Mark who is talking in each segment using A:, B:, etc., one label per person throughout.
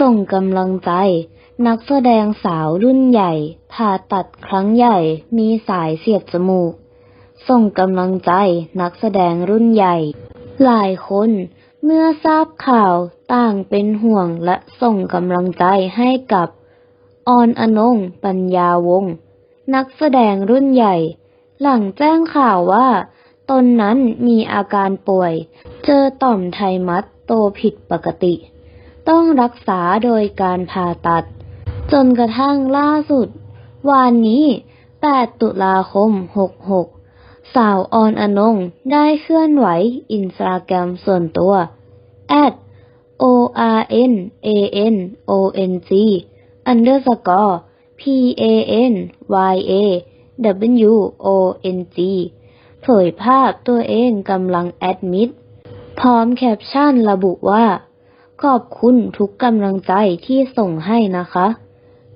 A: ส่งกำลังใจ นักแสดงสาวรุ่นใหญ่ผ่าตัดครั้งใหญ่มีสายเสียบจมูก ส่งกำลังใจนักแสดงรุ่นใหญ่ หลายคนเมื่อทราบข่าวต่างเป็นห่วงและส่งกำลังใจให้กับออนอนง ปัญญาวง นักแสดงรุ่นใหญ่ หลังแจ้งข่าวว่า ตนนั้นมีอาการป่วย เจอต่อมไทมัสโตผิดปกติ ต้องรักษาโดยการผ่าตัด จนกระทั่งล่าสุด วานนี้ 8 ตุลาคม 66 สาวออนอนงได้เคลื่อนไหวอินสตาแกรมส่วนตัว at o r n a n o n g underscore p a n y a w o n g เผยภาพตัวเองกำลังแอดมิด พร้อมแคปชั่นระบุว่า ขอบคุณทุกกำลังใจที่ส่งให้นะคะ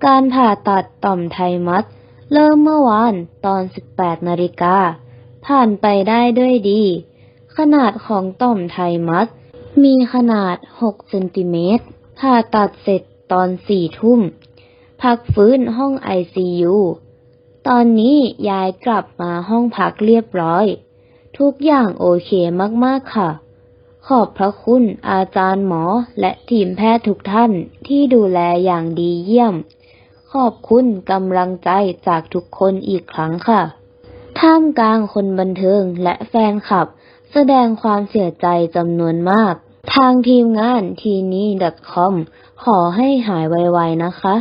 A: การผ่าตัดต่อมไทมัสเริ่มเมื่อวานตอน 18นาฬิกา ผ่านไปได้ด้วยดี ขนาดของต่อมไทมัสมีขนาด 6 เซนติเมตร ผ่าตัดเสร็จตอน 4 ทุ่ม พักฟื้นห้อง ICU ตอนนี้ยายกลับมาห้องพักเรียบร้อย ทุกอย่างโอเคมากๆค่ะ ขอบพระคุณอาจารย์หมอและทีมแพทย์ทุกท่านที่ดูแลอย่างดีเยี่ยม ขอบคุณกำลังใจจากทุกคนอีกครั้งค่ะ ท่ามกลางคนบันเทิงและแฟนคลับ แสดงความเสียใจจำนวนมาก ทางทีมงานทีนี้ .com ขอให้หายไวๆนะคะ